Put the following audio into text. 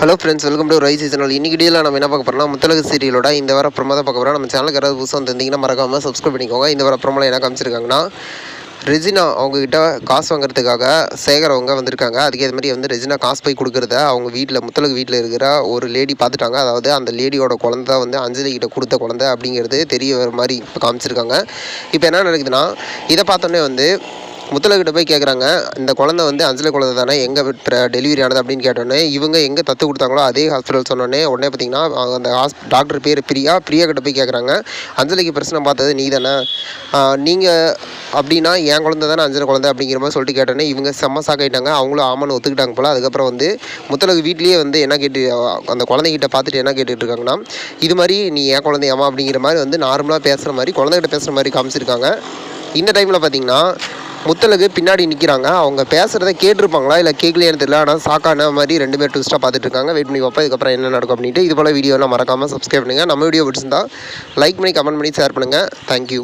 Hello friends welcome to rice seasonal இன்னைக்கு வீடியோவில் நம்ம என்ன பார்க்க போறோம்னா முத்தலகு சீரியலோட இந்த வார ப்ரொமோ தான் பார்க்க போகிறோம் நம்ம சேனலுக்கு யாராவது புதுசாக வந்திருந்தீங்கன்னா மறக்காமல் சப்ஸ்கிரைப் பண்ணிக்கோங்க. இந்த வார ப்ரொமோவில் என்ன காமிச்சிருக்காங்கன்னா ரெஜினா அவங்கக்கிட்ட காசு வாங்குறதுக்காக சேகர் அவங்க வந்திருக்காங்க. அதுக்கேற்ற மாதிரி வந்து ரெஜினா காசு போய் கொடுக்குறத அவங்க வீட்டில் முத்தலகு வீட்டில் இருக்கிற ஒரு லேடி பார்த்துட்டாங்க. அதாவது அந்த லேடியோட குழந்தை வந்து அஞ்சலி கிட்ட கொடுத்த குழந்தை அப்படிங்கிறது தெரிய வர மாதிரி இப்போ காமிச்சிருக்காங்க. இப்போ என்ன நடக்குதுன்னா இதை பார்த்தோன்னே வந்து முத்தலகிட்ட போய் கேட்குறாங்க இந்த குழந்தை வந்து அஞ்சலி குழந்தை தானே எங்கே டெலிவரி ஆனது அப்படின்னு கேட்டோன்னே இவங்க எங்கே தத்து கொடுத்தாங்களோ அதே ஹாஸ்பிட்டல் சொன்னோடனே உடனே பார்த்தீங்கன்னா அந்த ஹாஸ் டாக்டர் பேர் பிரியா பிரியா கிட்ட போய் கேட்குறாங்க அஞ்சலிக்கு பிரச்சனை பார்த்தது நீ தானே நீங்கள் அப்படின்னா என் குழந்தை தானே அஞ்சலி குழந்தை அப்படிங்கிற மாதிரி சொல்லிட்டு கேட்டோன்னே இவங்க செம்ம சாக்காயிட்டாங்க. அவங்களும் ஆமான்னு ஒத்துக்கிட்டாங்க போல். அதுக்கப்புறம் வந்து முத்தலகு வீட்லேயே வந்து என்ன கேட்டு அந்த குழந்தைகிட்ட பார்த்துட்டு என்ன கேட்டுட்டு இருக்காங்கன்னா இது மாதிரி நீ என் குழந்தையாமா அப்படிங்கிற மாதிரி வந்து நார்மலாக பேசுகிற மாதிரி குழந்தைகிட்ட பேசுகிற மாதிரி காமிச்சிருக்காங்க. இந்த டைமில் பார்த்தீங்கன்னா முத்தலுக்கு பின்னாடி நிற்கிறாங்க அவங்க பேசுகிறத கேட்டிருப்பாங்களா? இல்லை கேட்கலையான்னு தெரியல. ஆனால் சாக்கான மாதிரி ரெண்டு பேர் ட்விஸ்ட்டாக பார்த்துட்டு இருக்காங்க வெயிட் பண்ணி பார்ப்போம் இதுக்கப்புறம் என்ன நடக்கும் அப்படின்ட்டு. இது போல் வீடியோலாம் மறக்காமல் சப்ஸ்கிரைப் பண்ணுங்கள் நம்ம வீடியோ பிடிச்சிருந்தா லைக் பண்ணி கமெண்ட் பண்ணி ஷேர் பண்ணுங்கள் தேங்க்யூ